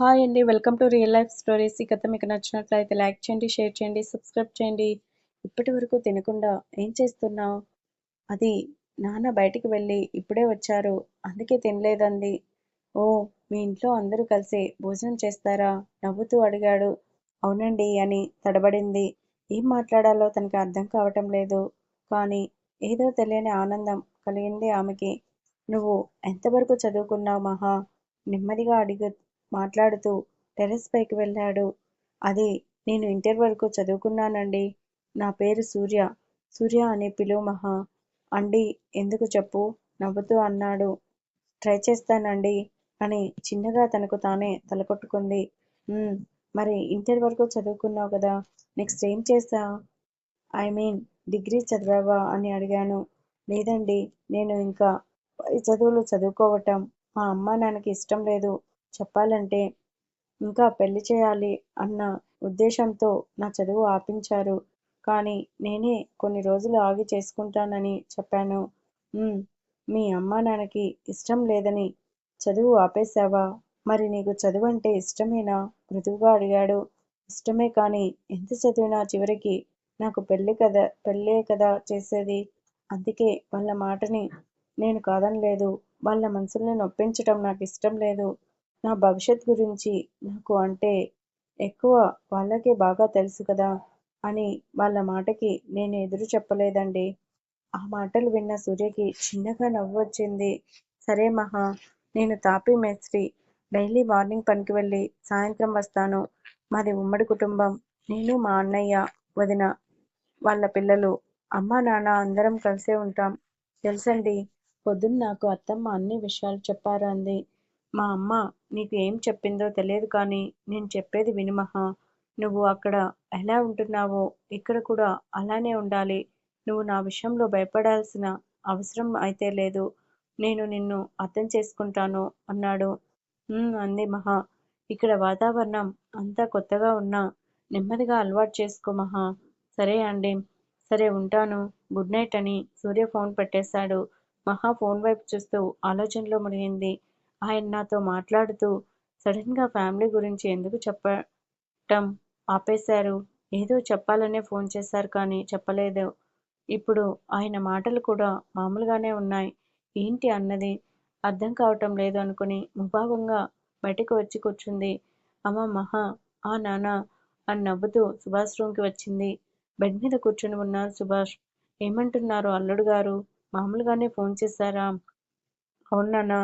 Hi అండి. Welcome to real life stories. ఈ కథ మీకు నచ్చినట్లయితే లైక్ చేయండి షేర్ చేయండి సబ్స్క్రైబ్ చేయండి. ఇప్పటి వరకు తినకుండా ఏం చేస్తున్నావు? అది నాన్న బయటికి వెళ్ళి ఇప్పుడే వచ్చారు. అందుకే తినలేదంది. ఓ మీ ఇంట్లో అందరూ కలిసి భోజనం చేస్తారా? నవ్వుతూ అడిగాడు. అవునండి అని తడబడింది. ఏం మాట్లాడాలో తనకి అర్థం కావటం లేదు. కానీ ఏదో తెలియని ఆనందం కలిగింది ఆమెకి. నువ్వు ఎంతవరకు చదువుకున్నావు మహా? నెమ్మదిగా అడిగి మాట్లాడుతూ టెర్రస్ పైకి వెళ్ళాడు. అది నేను ఇంటర్ వరకు చదువుకున్నానండి. నా పేరు సూర్య. సూర్య అని పిలువు మహా అండి ఎందుకు చెప్పు? నవ్వుతూ అన్నాడు. ట్రై చేస్తానండి అని చిన్నగా తనకు తానే తలకొట్టుకుంది. మరి ఇంటర్ వరకు చదువుకున్నావు కదా నెక్స్ట్ ఏం చేస్తా? ఐ మీన్ డిగ్రీ చదివావా? అని అడిగాను. లేదండి నేను ఇంకా చదువులు చదువుకోవటం. మా అమ్మ నాన్నకి ఇష్టం లేదు. చెప్పాలంటే ఇంకా పెళ్ళి చేయాలి అన్న ఉద్దేశంతో నా చదువు ఆపించారు. కానీ నేనే కొన్ని రోజులు ఆగి చేసుకుంటానని చెప్పాను. మీ అమ్మా నాన్నకి ఇష్టం లేదని చదువు ఆపేశావా? మరి నీకు చదువు అంటే ఇష్టమేనా? మృదువుగా అడిగాడు. ఇష్టమే కానీ ఎంత చదివినా చివరికి నాకు పెళ్ళి కదా పెళ్ళే కదా చేసేది. అందుకే వాళ్ళ మాటని నేను కాదనలేదు. వాళ్ళ మనసుల్ని నొప్పించటం నాకు ఇష్టం లేదు. నా భవిష్యత్ గురించి నాకు అంటే ఎక్కువ వాళ్ళకే బాగా తెలుసు కదా అని వాళ్ళ మాటకి నేను ఎదురు చెప్పలేదండి. ఆ మాటలు విన్న సూర్యకి చిన్నగా నవ్వు వచ్చింది. సరే మహా నేను తాపీ మేస్త్రి. డైలీ మార్నింగ్ పనికి వెళ్ళి సాయంత్రం వస్తాను. మాది ఉమ్మడి కుటుంబం. నేను మా అన్నయ్య వదిన వాళ్ళ పిల్లలు అమ్మ నాన్న అందరం కలిసే ఉంటాం. తెలుసండి పొద్దున్న నాకు అత్తమ్మ అన్ని విషయాలు చెప్పారు అంది మా అమ్మ నీకు ఏం చెప్పిందో తెలియదు కానీ నేను చెప్పేది విను మహా. నువ్వు అక్కడ ఎలా ఉంటున్నావో ఇక్కడ కూడా అలానే ఉండాలి. నువ్వు నా విషయంలో భయపడాల్సిన అవసరం అయితే లేదు. నేను నిన్ను అర్థం చేసుకుంటాను అన్నాడు. అంది మహా. ఇక్కడ వాతావరణం అంతా కొత్తగా ఉన్నా నెమ్మదిగా అలవాటు చేసుకో మహా. సరే అండి. సరే ఉంటాను. గుడ్ నైట్ అని సూర్య ఫోన్ పెట్టేశాడు. మహా ఫోన్ వైపు చూస్తూ ఆలోచనలో మునిగింది. ఆయన నాతో మాట్లాడుతూ సడన్గా ఫ్యామిలీ గురించి ఎందుకు చెప్పటం ఆపేశారు? ఏదో చెప్పాలనే ఫోన్ చేశారు కానీ చెప్పలేదు. ఇప్పుడు ఆయన మాటలు కూడా మామూలుగానే ఉన్నాయి. ఏంటి అన్నది? అర్థం కావటం లేదు అనుకుని ముభావంగా బయటకు వచ్చి కూర్చుంది. అమ్మ మహా ఆ నాన్న అని నవ్వుతూ సుభాష్ రూమ్కి వచ్చింది. బెడ్ మీద కూర్చుని ఉన్నారు సుభాష్ ఏమంటున్నారు అల్లుడు గారు? మామూలుగానే ఫోన్ చేశారా? అవును నాన్న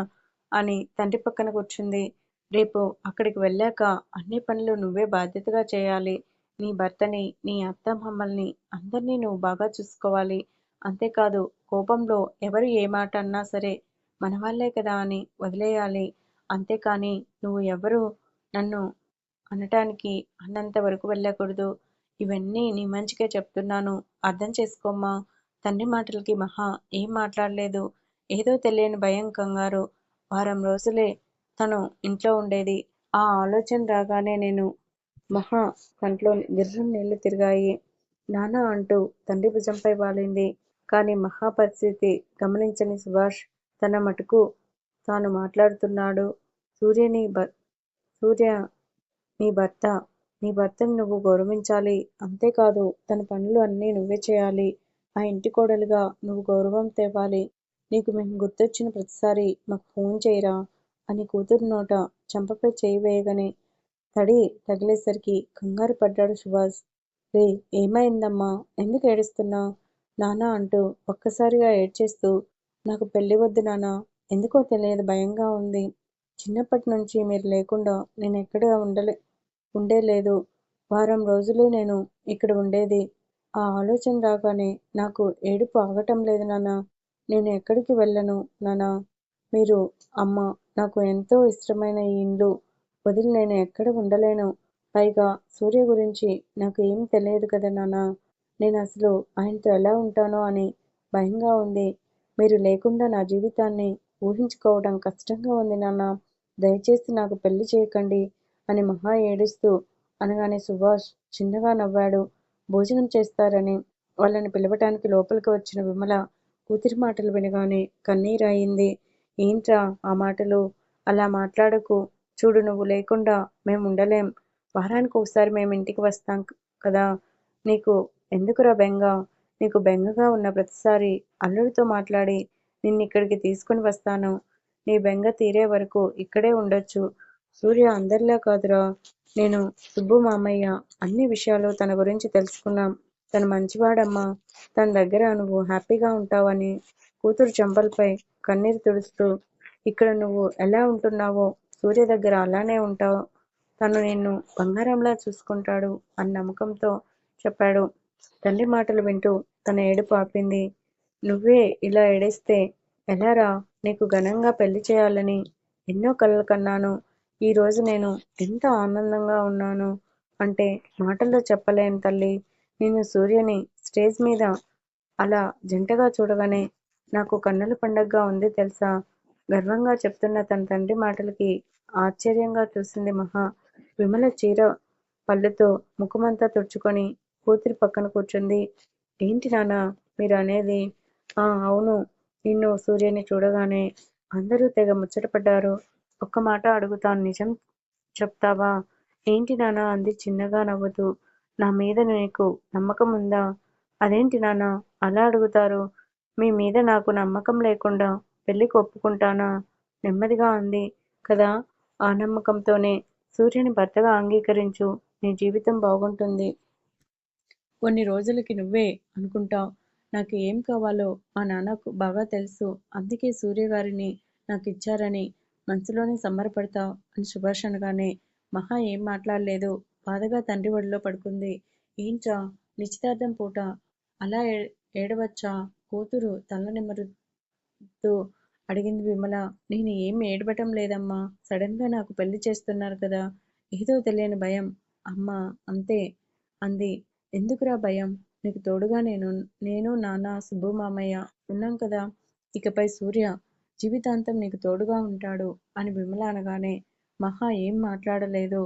అని తండ్రి పక్కన కూర్చుంది. రేపు అక్కడికి వెళ్ళాక అన్ని పనులు నువ్వే బాధ్యతగా చేయాలి. నీ భర్తని నీ అత్త మమ్మల్ని అందరినీ నువ్వు బాగా చూసుకోవాలి. అంతేకాదు కోపంలో ఎవరు ఏ మాట అన్నా సరే మన వాళ్ళే కదా అని వదిలేయాలి. అంతేకాని నువ్వు ఎవరు నన్ను అనటానికి అన్నంత వరకు వెళ్ళకూడదు. ఇవన్నీ నీ మంచికే చెప్తున్నాను. అర్థం చేసుకోమ్మా. తండ్రి మాటలకి మహా ఏం మాట్లాడలేదు. ఏదో తెలియని భయం కంగారు. వారం రోజులే తను ఇంట్లో ఉండేది. ఆ ఆలోచన రాగానే నేను మహా కంట్లో గిర్రం నీళ్ళు తిరిగాయి. నాన్న అంటూ తండ్రి భుజంపై వాలింది. కానీ మహా పరిస్థితి గమనించని సుభాష్ తన మటుకు తాను మాట్లాడుతున్నాడు. సూర్యని భర్ సూర్య నీ భర్త నీ భర్తను నువ్వు గౌరవించాలి. అంతేకాదు తన పనులు అన్నీ నువ్వే చేయాలి. ఆ ఇంటి కోడలుగా నువ్వు గౌరవం తేవాలి. నీకు మేము గుర్తొచ్చిన ప్రతిసారి మాకు ఫోన్ చేయరా? అని కూతురు నోట చెంపపై చేయి వేయగానే తడి తగిలేసరికి కంగారు పడ్డాడు సుభాష్. రే ఏమైందమ్మా? ఎందుకు ఏడుస్తున్నా? నానా అంటూ ఒక్కసారిగా ఏడ్చేస్తూ నాకు పెళ్ళి వద్దు నాన్న ఎందుకో తెలియదు భయంగా ఉంది. చిన్నప్పటి నుంచి మీరు లేకుండా నేను ఎక్కడ ఉండలే ఉండేలేదు. వారం రోజులే నేను ఇక్కడ ఉండేది. ఆ ఆలోచన రాగానే నాకు ఏడుపు ఆగటం లేదు నాన్న నేను ఎక్కడికి వెళ్ళను నానా? మీరు అమ్మ నాకు ఎంతో ఇష్టమైన ఈ ఇల్లు వదిలి నేను ఎక్కడ ఉండలేను. పైగా సూర్య గురించి నాకు ఏం తెలియదు కదా నాన్న నేను అసలు ఆయనతో ఎలా ఉంటానో అని భయంగా ఉంది. మీరు లేకుండా నా జీవితాన్ని ఊహించుకోవడం కష్టంగా ఉంది నాన్న దయచేసి నాకు పెళ్ళి చేయకండి అని మహా ఏడుస్తూ అనగానే సుభాష్ చిన్నగా నవ్వాడు. భోజనం చేస్తారని వాళ్ళని పిలవటానికి లోపలికి వచ్చిన విమల కూతురి మాటలు వినగానే కన్నీరాయింది ఏంట్రా ఆ మాటలు? అలా మాట్లాడకు. చూడు నువ్వు లేకుండా మేము ఉండలేం. వారానికి ఒకసారి మేము ఇంటికి వస్తాం కదా. నీకు ఎందుకురా బెంగ? నీకు బెంగగా ఉన్న ప్రతిసారి అల్లుడితో మాట్లాడి నిన్ను ఇక్కడికి తీసుకుని వస్తాను. నీ బెంగ తీరే వరకు ఇక్కడే ఉండొచ్చు. సూర్య అందరిలా కాదురా. నేను సుబ్బు మామయ్య అన్ని విషయాలు తన గురించి తెలుసుకున్నాం. తను మంచివాడమ్మా. తన దగ్గర నువ్వు హ్యాపీగా ఉంటావని కూతురు చెంపలపై కన్నీరు తుడుస్తూ ఇక్కడ నువ్వు ఎలా ఉంటున్నావో? సూర్య దగ్గర అలానే ఉంటావు. తను నిన్ను బంగారంలా చూసుకుంటాడు అని నమ్మకంతో చెప్పాడు. తండ్రి మాటలు వింటూ తన ఏడుపు ఆపింది. నువ్వే ఇలా ఏడేస్తే ఎలారా? నీకు ఘనంగా పెళ్ళి చేయాలని ఎన్నో కలలు కన్నాను. ఈ రోజు నేను ఎంత ఆనందంగా ఉన్నాను అంటే మాటల్లో చెప్పలేను తల్లి. నేను సూర్యని స్టేజ్ మీద అలా జంటగా చూడగానే నాకు కన్నుల పండగగా ఉంది తెలుసా? గర్వంగా చెప్తున్న తన తండ్రి మాటలకి ఆశ్చర్యంగా చూసింది మహా. విమల చీర పళ్ళుతో ముఖమంతా తుడుచుకొని కూతురి పక్కన కూర్చుంది. ఏంటి నాన్న మీరు అనేది ఆ అవును. నిన్ను సూర్యని చూడగానే అందరూ తెగ ముచ్చటపడ్డారు ఒక్క మాట అడుగుతాను. నిజం చెప్తావా? ఏంటి నాన్న అంది చిన్నగా నవ్వుతూ. నా మీద నీకు నమ్మకం ఉందా? అదేంటి నాన్న? అలా అడుగుతారు. మీ మీద నాకు నమ్మకం లేకుండా పెళ్ళికి ఒప్పుకుంటానా నెమ్మదిగా అంది. కదా ఆ నమ్మకంతోనే సూర్యుని భర్తగా అంగీకరించు. నీ జీవితం బాగుంటుంది. కొన్ని రోజులకి నువ్వే అనుకుంటావు నాకు ఏం కావాలో మా నాన్నకు బాగా తెలుసు. అందుకే సూర్య గారిని నాకు ఇచ్చారని మనసులోనే సంబరపడతావు అని సుభాష్ అనగానే మహా ఏం మాట్లాడలేదు. బాధగా తండ్రి ఒడిలో పడుకుంది. ఏంటా నిశ్చితార్థం పూట. అలా ఏ ఏడవచ్చా? కూతురు తల నిమ్మరుతూ అడిగింది విమల. నేను ఏం ఏడవటం లేదమ్మా. సడన్గా నాకు పెళ్ళి చేస్తున్నారు కదా. ఏదో తెలియని భయం. అమ్మా అంతే అంది. ఎందుకురా భయం? నీకు తోడుగా నేను నేను నాన్న సుబ్బు మామయ్య ఉన్నాం కదా. ఇకపై సూర్య జీవితాంతం నీకు తోడుగా ఉంటాడు అని విమల అనగానే మహా ఏం మాట్లాడలేదు.